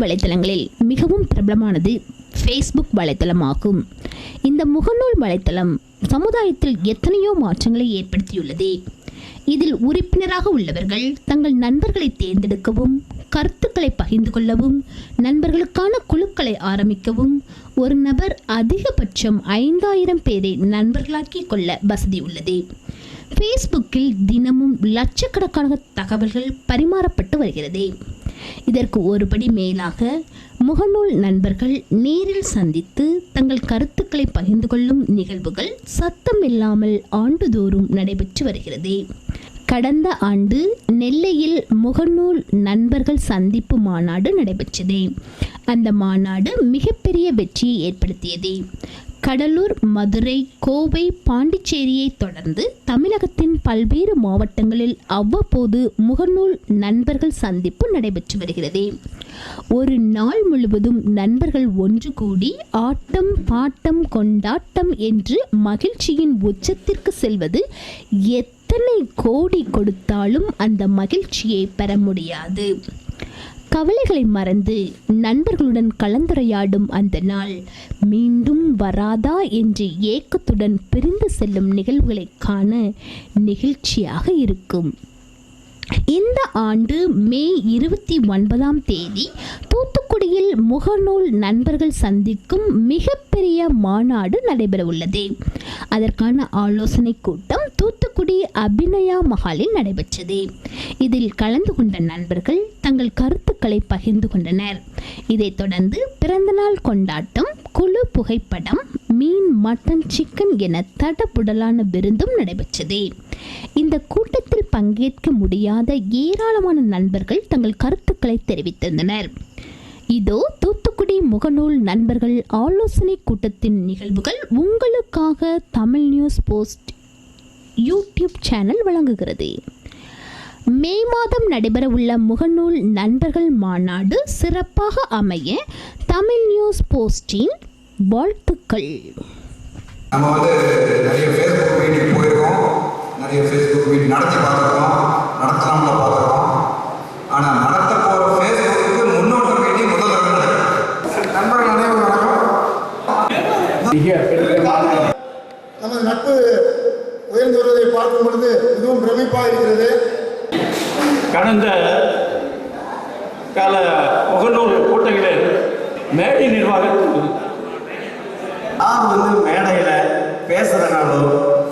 வலைத்தளங்களில் மிகவும் பிரபலமானது ஃபேஸ்புக் வலைத்தளமாகும். இந்த முகநூல் வலைத்தளம் சமுதாயத்தில் எத்தனையோ மாற்றங்களை ஏற்படுத்தியுள்ளது. இதில் உறுப்பினராக உள்ளவர்கள் தங்கள் நண்பர்களை தேர்ந்தெடுக்கவும் கருத்துக்களை பகிர்ந்து கொள்ளவும் நண்பர்களுக்கான குழுக்களை ஆரம்பிக்கவும் ஒரு நபர் அதிகபட்சம் ஐந்தாயிரம் பேரை நண்பர்களாக்கி கொள்ள வசதி உள்ளது. ஃபேஸ்புக்கில் தினமும் லட்சக்கணக்கான தகவல்கள் பரிமாறப்பட்டு வருகிறது. இதற்கு ஒருபடி மேலாக முகநூல் நண்பர்கள் நேரில் சந்தித்து தங்கள் கருத்துக்களை பகிர்ந்து கொள்ளும் நிகழ்வுகள் சத்தம் இல்லாமல் ஆண்டுதோறும் நடைபெற்று வருகிறது. கடந்த ஆண்டு நெல்லையில் முகநூல் நண்பர்கள் சந்திப்பு மாநாடு நடைபெற்றது. அந்த மாநாடு மிகப்பெரிய வெற்றியை ஏற்படுத்தியது. கடலூர் மதுரை கோவை பாண்டிச்சேரியை தொடர்ந்து தமிழகத்தின் பல்வேறு மாவட்டங்களில் அவ்வப்போது முகநூல் நண்பர்கள் சந்திப்பு நடைபெற்று வருகிறது. ஒரு நாள் முழுவதும் நண்பர்கள் ஒன்று கூடி ஆட்டம் பாட்டம் கொண்டாட்டம் என்று மகிழ்ச்சியின் உச்சத்திற்கு செல்வது எத்தனை கோடி கொடுத்தாலும் அந்த மகிழ்ச்சியை பெற முடியாது. கவலைகளை மறந்து நண்பர்களுடன் கலந்துரையாடும் அந்த நாள். மீண்டும் வராதா என்று ஏக்கத்துடன் பிரிந்து செல்லும் நிகழ்வுகளை காண நெகிழ்ச்சியாக இருக்கும். இந்த ஆண்டு மே இருபத்தி ஒன்பதாம் தேதி தூத்துக்குடியில் முகநூல் நண்பர்கள் சந்திக்கும் மிகப்பெரிய மாநாடு நடைபெற உள்ளது அதற்கான ஆலோசனை கூட்டம் தூத்துக்குடி அபிநயா மஹாலில் நடைபெற்றது. இதில் கலந்து கொண்ட நண்பர்கள் தங்கள் கருத்துக்களை பகிர்ந்து கொண்டனர். இதைத் தொடர்ந்து பிறந்தநாள் கொண்டாட்டம் குழு புகைப்படம் மீன் மட்டன் சிக்கன் என தடபுடலான விருந்தும் நடைபெற்றது. இந்த கூட்டத்தில் பங்கேற்க முடியாத ஏராளமான நண்பர்கள் தங்கள் கருத்துக்களை தெரிவித்திருந்தனர். இதோ தூத்துக்குடி முகநூல் நண்பர்கள் ஆலோசனை கூட்டத்தின் நிகழ்வுகள் உங்களுக்காக Tamil news post YouTube channel வழங்குகிறது. மே மாதம் நடைபெறவுள்ள முகநூல் நண்பர்கள் மாநாடு சிறப்பாக அமைய தமிழ் நியூஸ் போஸ்டின் வாழ்த்துக்கள். நம்ம வந்து நிறைய ஃபேஸ்புக் மீட்டிங் போயிருக்கோம். நிறைய ஃபேஸ்புக் மீட்டிங் நடத்தி பார்த்துருக்கோம். நடத்தலாம்ல பார்த்துருக்கோம். ஆனால் நடத்த போகிற ஃபேஸ்புக்கு முன்னோட்ட மீட்டிங் முதல் நண்பர்கள் அனைவரும் வணக்கம். நமது நட்பு உயர்ந்து வருவதை பார்க்கும் பொழுது மிகவும் பிரமிப்பாக இருக்கிறது கடந்த கால முகநூல் கூட்டங்களில் மேடை நிர்வாகத்தில் யார் வந்து மேடையில் பேசுகிறனாலும்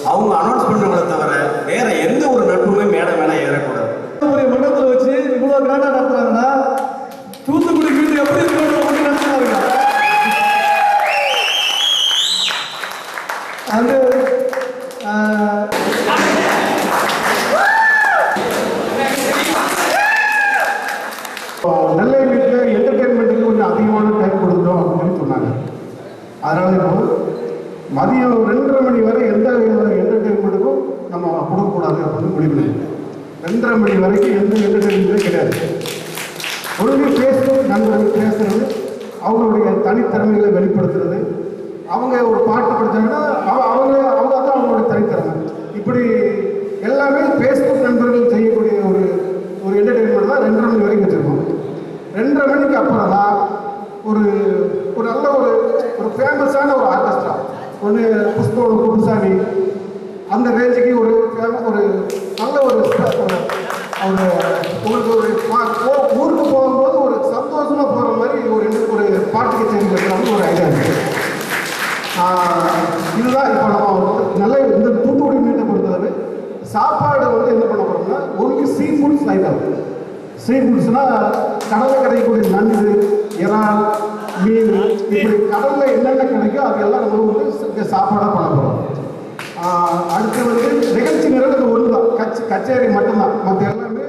அவங்க அனௌன்ஸ் பண்ணுறவங்கள தவிர வேற எந்த ஒரு நட்புமே மேடை மேலே ஏறக்கூடாது. ஒரு மண்டபத்தில் வச்சு இவ்வளோ கிராண்டாக நடத்துறாங்கன்னா தூத்துக்குடி மீது எப்படி நடத்துறாங்க அது எத்தனை மணி வரைக்கும் எந்த என்டர்டெயின்மெண்ட்டும் கிடையாது. ஒழுங்கு ஃபேஸ்புக் நண்பர்கள் பேசுறது அவங்களுடைய தனித்திறமைகளை வெளிப்படுத்துறது. அவங்க ஒரு பாட்டு படித்தாங்கன்னா அவங்க அவங்க தான் அவங்களுடைய தனித்திறமை. இப்படி எல்லாமே ஃபேஸ்புக் நண்பர்கள் செய்யக்கூடிய ஒரு ஒரு என்டர்டெயின்மெண்ட் தான் ரெண்டரை மணி வரைக்கும் வச்சுருக்கோம். ரெண்டரை மணிக்கு அப்புறம் தான் ஒரு ஒரு நல்ல ஒரு ஒரு ஃபேமஸான ஒரு ஆர்கெஸ்ட்ரா ஒன்று புஷ்ப குப்புசாமி அந்த ரேஞ்சுக்கு ஒரு ஃபேமஸ் ஒரு நல்ல ஒரு ஒரு ஒரு உங்களுக்கு ஒரு ஊருக்கு போகும்போது ஒரு சந்தோஷமா போகிற மாதிரி ஒரு ஒரு பாட்டு கச்சேரி வைக்கலாம்னு ஒரு ஐடியா இருக்கு. இதுதான் இப்போ நம்ம நல்ல இந்த தூத்துக்குடி மீட்டை பொறுத்தளவு சாப்பாடு வந்து என்ன பண்ண போகிறோம்னா ஒன்று சீ ஃபுட்ஸ் ஐட்டம் சீ ஃபுட்ஸ்னால் கடலில் கிடைக்கக்கூடிய நண்டு இறால் மீன் இப்படி கடலில் என்னென்ன கிடைக்கோ அது எல்லாம் நம்ம வந்து சாப்பாடாக பண்ண போகிறோம் அடுத்தவர்கள் வந்து நிகழ்ச்சி நிரல் ஒன்று தான் கச்ச கச்சேரி மட்டும்தான். மற்ற எல்லாமே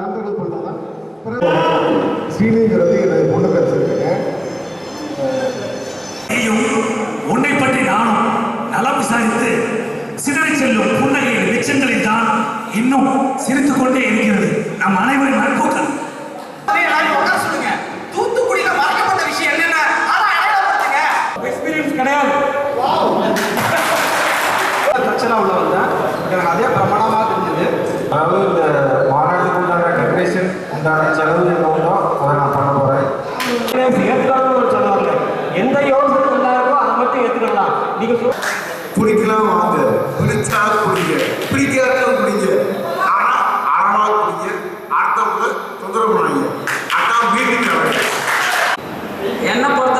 நண்பர்கள் பண்ணுறது தான் ஸ்ரீனிங்கிறது எனக்கு பொண்ணு பேசியிருக்கேன் உன்னை பற்றி நானும் நலம் விசாரித்து சிதறி செல்லும் புன்னகையின் நிச்சயங்களில் தான் இன்னும் சிரித்துக் கொண்டே இருக்கிறது. நம் அனைவரின் நட்புகள் சொல்லுங்க தூத்துக்குடியில மறக்கப்பட்ட விஷயம் என்னென்ன அதை அடையாளப்படுத்துங்க எக்ஸ்பீரியன்ஸ் கிடையாது பிரச்சனை உள்ள வந்தேன். எனக்கு அதே பிரமாணமாக தெரிஞ்சது. அதாவது இந்த மாநாட்டுக்கு உண்டான டெக்கரேஷன் உண்டான செலவு என்ன உண்டோ அதை நான் பண்ண போகிறேன் ஏற்றுக்கணும்னு சொல்ல வரல. எந்த யோசனை இருக்கோ அதை மட்டும் ஏற்றுக்கலாம் நீங்க சொல் குடிக்கலாம் வாங்க. குடிச்சா குடிங்க. பிடிக்காத குடிங்க. ஆனா அறமா குடிங்க. அடுத்தவங்க தொந்தரவு பண்ணாங்க அதான் மீட்டிங் என்ன பொறுத்தளவு